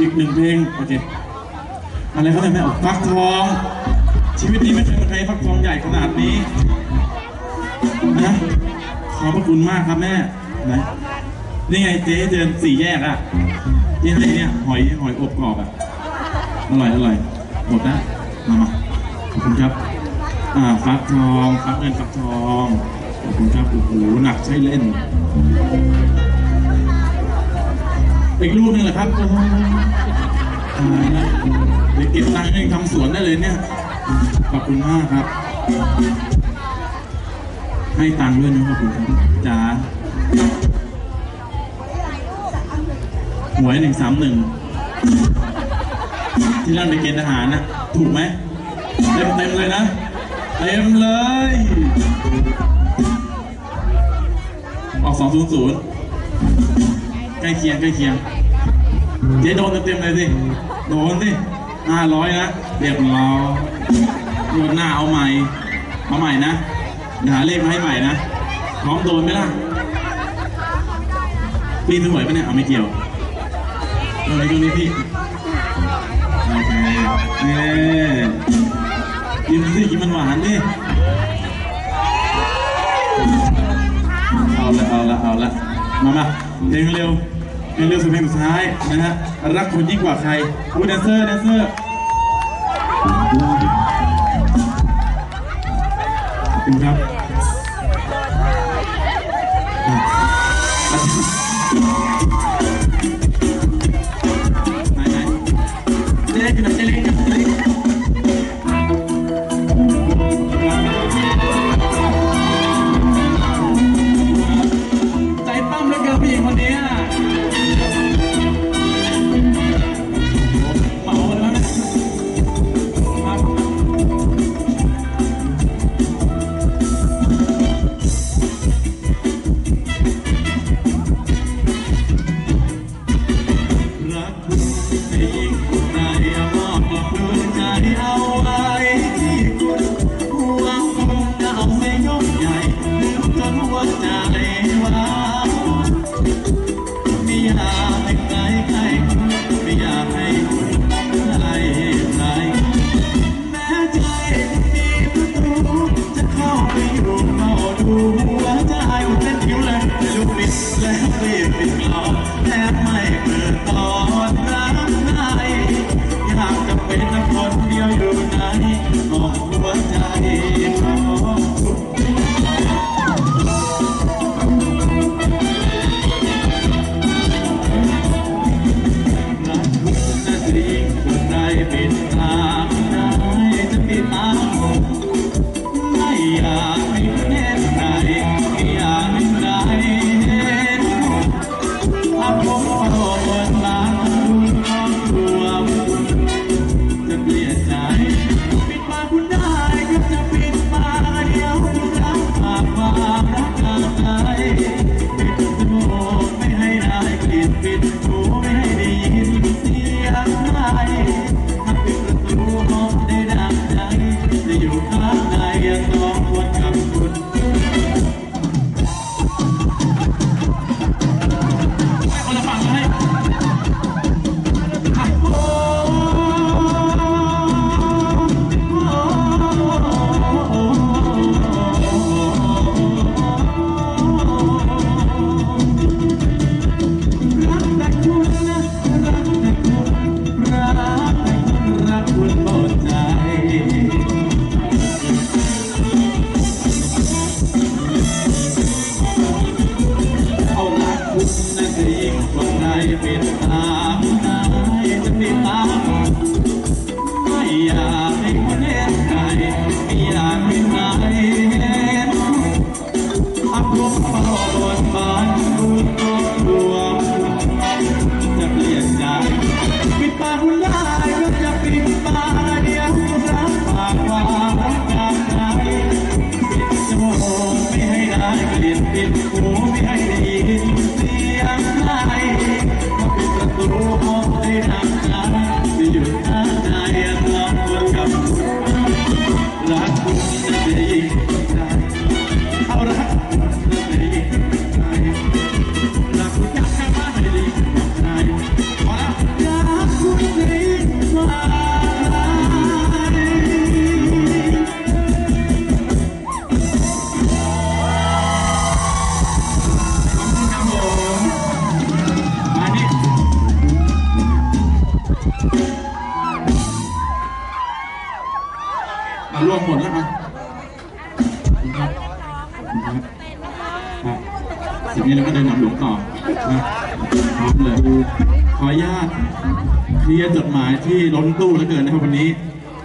อีกหนึ่งเพลงโอเคอะไรเขาเนี่ยแม่อกฟักทอง ชีวิตนี้ไม่เคยมีใครฟักทองใหญ่ขนาดนี้นะขอบพระคุณมากครับแม่นะนี่ไงเจ๊เดินสี่แยกอะที่ให้เนี่ยหอยหอยอบกรอบอะอร่อยอร่อยหมดนะมามาขอบคุณครับอ่าฟักทองฟักเงินฟักทองขอบคุณครับโอ้โหหนักใช่เล่น อีกลูกหนึงเหรอครับโอ้โหตายละเดี๋ยวเก็บตังค์เองทำสวนได้เลยเนี่ย ขอบคุณมากครับ ให้ตังค์ด้วยนะขอบคุณครับจ๋าหวยหนึ่งสามหนึ่งที่นั่นไปเกณฑ์ทหารนะถูกไหมเต็มเต็มๆเลยนะเต็มเลย ออกสองศูนย์ศูนย์ ใกล้เคียงใกล้เคียงเจ๊โดนเต็มๆเลยสิโดนสิห้าร้อยนะเรียบร้อยโดนหน้าเอาใหม่เอาใหม่นะเดี๋ยวหาเลขมาให้ใหม่นะพร้อมโดนไหมล่ะพี่ซื้อหวยปะเนี่ยเอาไม่เกี่ยวอะไรตรงนี้พี่โอเคเน่กินสิกินมันหวานดิเอาละเอาละเอาละมามาเพลงเร็ว เลงเร็วสุดเพลงสุดท้ายนะฮะรักคนยิ่งกว่าใครอู้แดนเซอร์แดนเซอร์ขอบคุณครับไห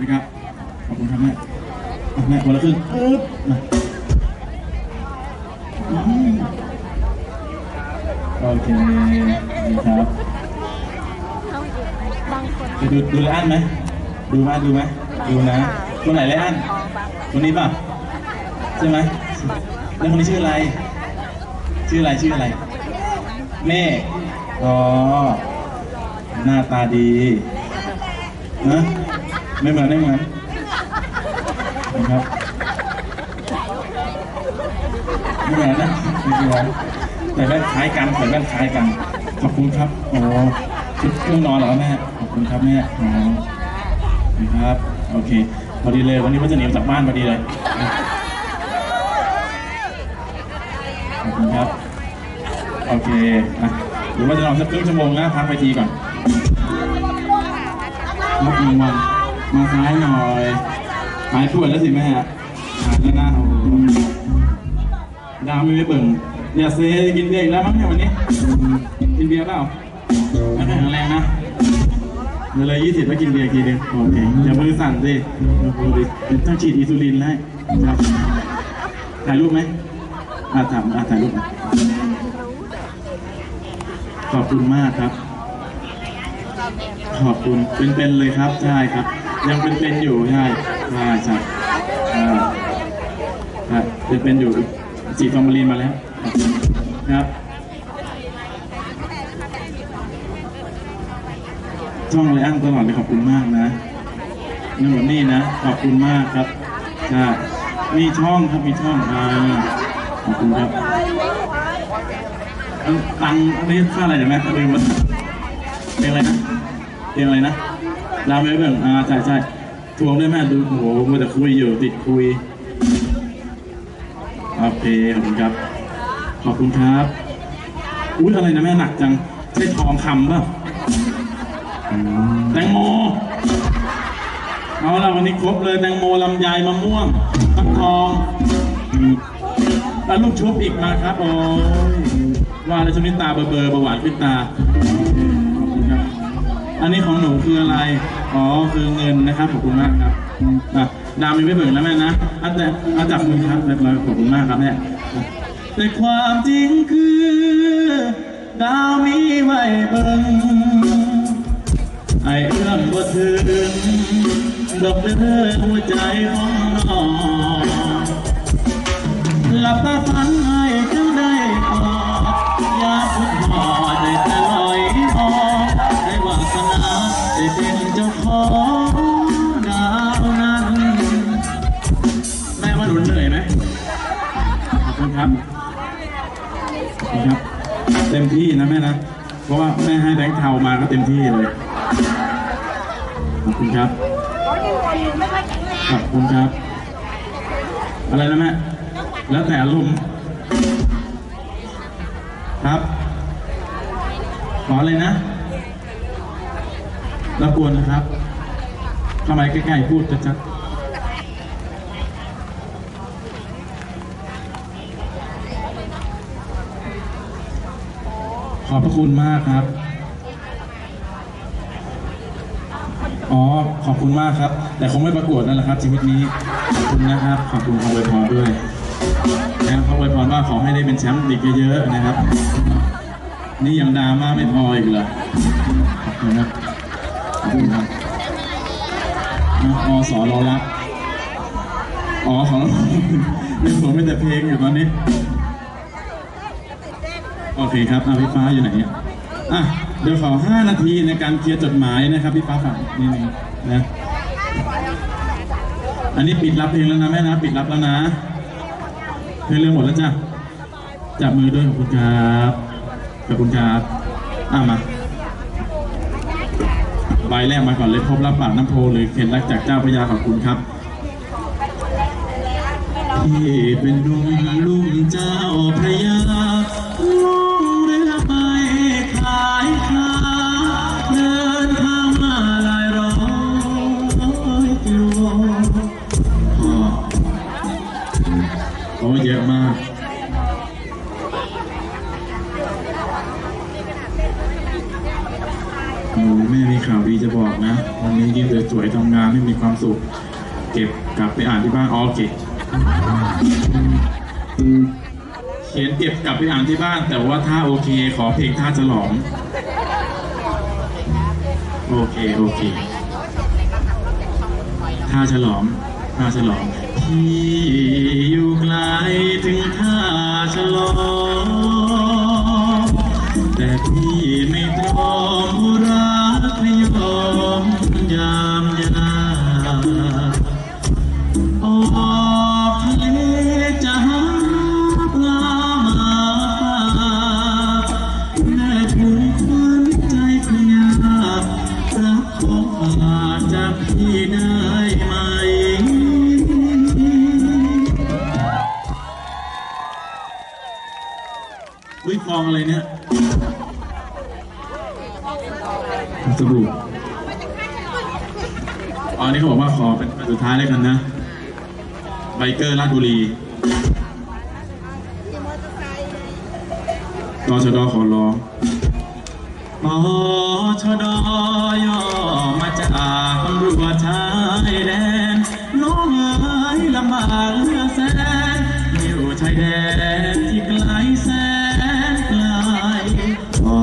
นะครับ ขอบคุณครับแม่อะแม่คนละครึ่งปึ๊บมาอืมโอเคดีครับจะดูดูไลอ้อนไหมดูไหมดูไหมดูนะคนไหนไลอ้อนคนนี้ป่ะใช่ไหมแล้วคนนี้ชื่ออะไร ชื่ออะไรชื่ออะไรเมฆอ๋อหน้าตาดีนะ ไม่เหมือนไม่เหมือนนะครับไม่เหมือนนะไม่เหมือนแต่แว่นคล้ายกันแต่แว่นคล้ายกัน ขอบคุณครับโอ้ชุดเครื่องนอนเหรอแม่ขอบคุณครับแม่อ๋อนะครับโอเคพอดีเลยวันนี้ว่าจะหนีออกจากบ้านพอดีเลยขอบคุณครับโอเคนะหรือว่าจะลองสักครึ่งชั่วโมงนะพักไปทีก่อนพักหนึ่งวัน มาซ้ายหน่อยหายปวดแล้วสิแม่หายแล้วนะโอ้ดาวไม่ไปเบิ่งอย่าเซกินเบียร์อีกแล้วมั้งเนี่ยวันนี้ กินเบียร์เปล่าไม่แข็งแรงนะเดี๋ยวเลยยี่สิบไปกินเบียร์ทีเดียวโอเคอย่ามือสั่นสิต้องฉีดอินซูลินแล้วถ่ายรูปไหมอาถ่ายอ่าถ่ายรูปขอบคุณมากครับ ขอบคุณเป็นๆเลยครับใช่ครับ ยังเป็นๆอยู่ใช่ใช่ใช่อ่าครับเป็นๆอยู่จีฟอร์มาลีนมาแล้วครับช่องเลยอ้างตลอดเลยขอบคุณมากนะนี่หมดนี่นะ ขอบคุณมากครับใช่มีช่องครับมีช่องอ่าขอบคุณครับตังอันนี้ค่าอะไรเดี๋ยวแม่ลืมมันเพลงอะไรนะเพลงอะไรนะ ดาวไม่เบิ่งอ่าใช่ใช่ทวงด้วยแม่ดูโอ้โหมัวแต่คุยอยู่ติดคุยโอเคขอบคุณครับ ขอบคุณครับอุ้ยอะไรนะแม่หนักจังใช่ทองคำป่ะแตงโมเอาละวันนี้ครบเลยแตงโมลำไยมะม่วงฟักทองแล้วลูกชุบอีกมาครับโอ้ยว่าแล้วชนิดตาเบอร์เบอร์เบาหวานขึ้นตา นนี้ของหนูคืออะไร อ๋อ คือเงินนะครับ ขอบคุณมากครับอะดาวมีไม่เบิ่งนะแม่นะอาแต่อาจับมือครับเรียบร้อยขอบคุณมากครับแม่แต่ความจริงคือ ดาวมีไว้เบิ่งไอเอื้อมบ่ถึงดอกเดือหัวใจของน้องหลับตาฝัน มที่นะแม่นะ เพราะว่าแม่ให้แบงค์เทามาก็เต็มที่เลย ขอบคุณครับ ขอบคุณครับ อะไรนะแม่ แล้วแต่อารมครับ ขอเลยนะรบกวนนะครับเข้ามใกล้ๆพูดชัด ขอบพระคุณมากครับ อ๋อ ขอบคุณมากครับ แต่คงไม่ประกวดนั่นแหละครับ ชีวิตนี้ ขอบคุณนะครับ ขอบคุณคำอวยพรด้วยนะครับคำอวยพรว่าขอให้ได้เป็นแชมป์ลีกเยอะๆนะครับ นี่ยังดราม่าไม่พออีกเหรอขอบคุณครับขอบคุณครับอสอรอรับอ๋อขอรับผมไม่แต่เพลงอยู่ตอนนี้ โอเคครับอาพี่ฟ้าอยู่ไหนอะอะเดี๋ยวขอ 5 นาทีในการเคลียร์จดหมายนะครับพี่ฟ้าฝากนิดนึงนะ อันนี้ปิดรับเพลงแล้วนะแม่นะ ปิดรับแล้วนะ เพลงเรื่องหมดแล้วจ้ะ จับมือด้วยขอบคุณครับ ขอบคุณครับอะมาใบแรกมาก่อนเลยพบรับปากน้ำโพเลยเข็นรักจากเจ้าพระยาขอบคุณครับ ที่เป็นดวงลุ่มเจ้าพระยา บอกนะ วันนี้ยิ้มสวยๆทำงานให้มีความสุข เก็บกลับไปอ่านที่บ้านอ๋อเก็บเขียนเก็บกลับไปอ่านที่บ้าน แต่ว่าถ้าโอเค ขอเพลงท่าฉลอง โอเคโอเคท่าฉลองท่าฉลองที่อยู่ไกลถึงท่าฉลอง แต่พี่ เกอร์ราชบุรีตชดขอร้องตชดย่อมาจากตำรวจชายแดน น้องเอ๋ยลำบากเหลือแสนอยู่ชายแดนที่ไกลแสนไกลอ๋อ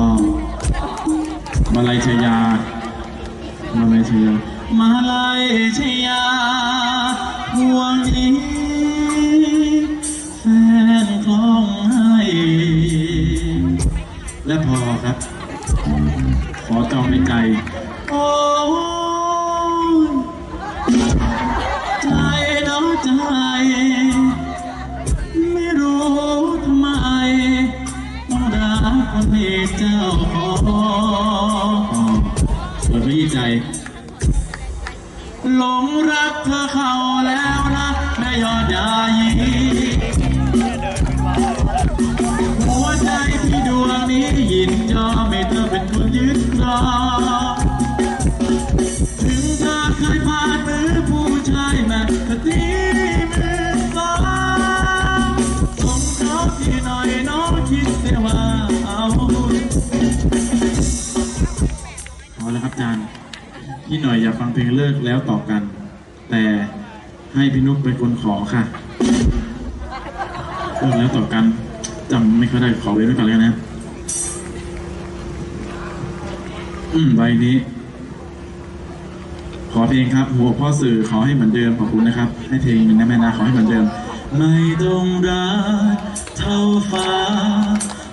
มาลัยชยามาลัยชยามาลัยชย ขอจองในใจโอ้ยใจเน้อใจ ไม่รู้ทำไม ต้องรักคนมีเจ้าของส่วนพี่ใจ หลงรักเธอเขาแล้ว ถึงเธอเคยผ่านมือผู้ชายแม่ก็ตีมือสองสมเขาที่หน่อยน้องคิดเสียว่าเอาพอแล้วครับอาจารย์พี่หน่อยอยากฟังเพลงเลิกแล้วต่อกัน แต่ให้พี่นุ๊กเป็นคนขอค่ะเลิกแล้วต่อกันจำไม่ค่อยได้ขอเว้นไว้ก่อนเลยนะ อืมใบนี้ ขอเพลงครับ หัวพ่อสื่อขอให้เหมือนเดิมขอบคุณนะครับ ให้เพลงหนึ่งนะแม่นะขอให้เหมือนเดิม ไม่ต้องรักเท่าฟ้า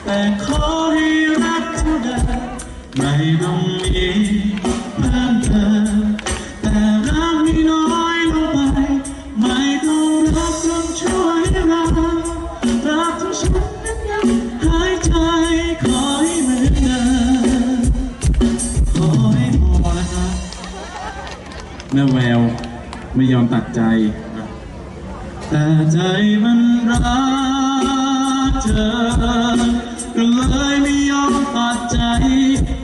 แต่ขอให้รักเท่าเดิมไม่ต้องมีเพิ่มเติม ยอมตัดใจ แต่ใจมันรักเธอ ก็เลยไม่ยอมตัดใจ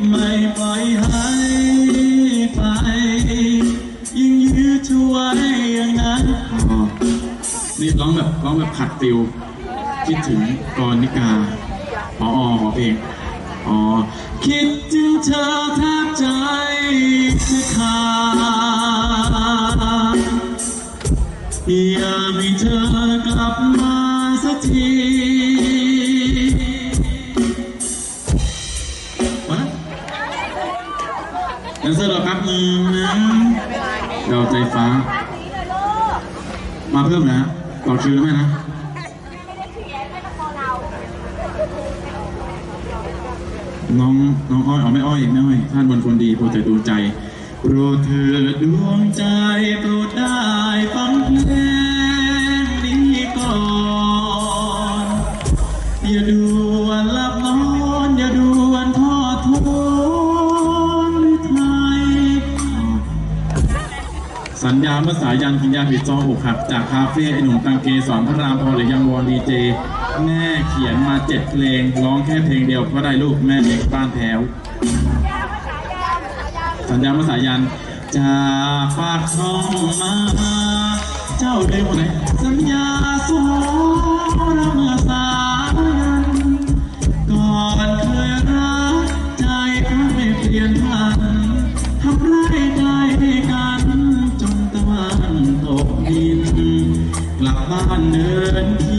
ไม่ปล่อยให้ไป ยิ่งยื้อเธอไว้อย่างนั้นนี่ร้องแบบร้องแบบขัดฟิลคิดถึงกรนิกาพออขอเพลงอ๋อ คิดถึงเธอแทบใจจะขาด อยากให้เธอกลับมาสักทีวะแดนเซอร์รอแป๊บนึงนะดาใจฟ้า มาเพิ่มนะต่อคิวแล้วไหมนะน้องน้องอ้อยเอาไม่อ้อยไม่อ้อยท่านบนคนดีโปรดแต่ดวงใจ โปรดเถิดดวงใจโปรดได้ฟังเพลงนี้ก่อนอย่าด่วนหลับนอนอย่าด่วนทอดทนหรือไทยสัญญาเมื่อสายันกินยาผิดจองอกหักจากคาเฟ่ไอหนุ่มตังเกสอนพระรามพอหรือยังวอนดีเจ แม่เขียนมาเจ็ดเพลงร้องแค่เพลงเดียวก็ได้ลูกแม่เด็กบ้านแถว สัญญาภาษายันจะฝากช่องมา เจ้าได้หมไหนสัญญาสมรเมื่อสายันก่อนเคยรักใจไม่เปลี่ยนพันทำไรใจกันจนตะวันตกดินกลับบ้านเดินที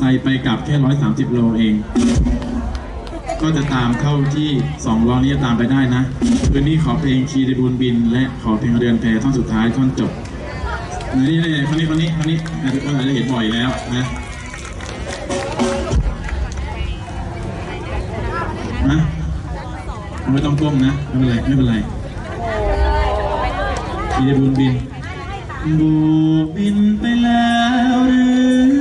ไซค์ไปกลับแค่ร้อยสามสิบโลเอง ก็จะตามเข้าที่สองล้อนี้จะตามไปได้นะ คืนนี้ขอเพลงคีรีบูนบิน และขอเพลงเรือนแพท่อนสุดท้ายท่อนจบ นี่นี่คนนี้คนนี้คนนี้อาจจะอาจจะเห็นบ่อยแล้วนะนะไม่ต้องก้มนะไม่เป็นไรไม่เป็นไรคีรีบูนบินบูบินไปแล้วหรือ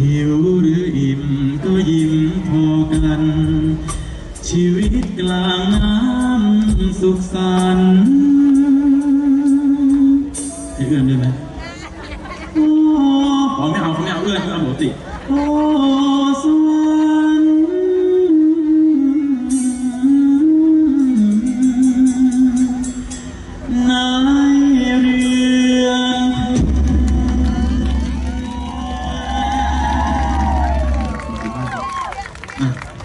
หิวหรืออิ่มก็ยิ้มพอกัน ชีวิตกลางน้ำสุขสันต์ให้เอื้อนด้วยไหมโอ้ขอไม่เอาเขาไม่เอาเอื้อนเขาเอาปกติโอ้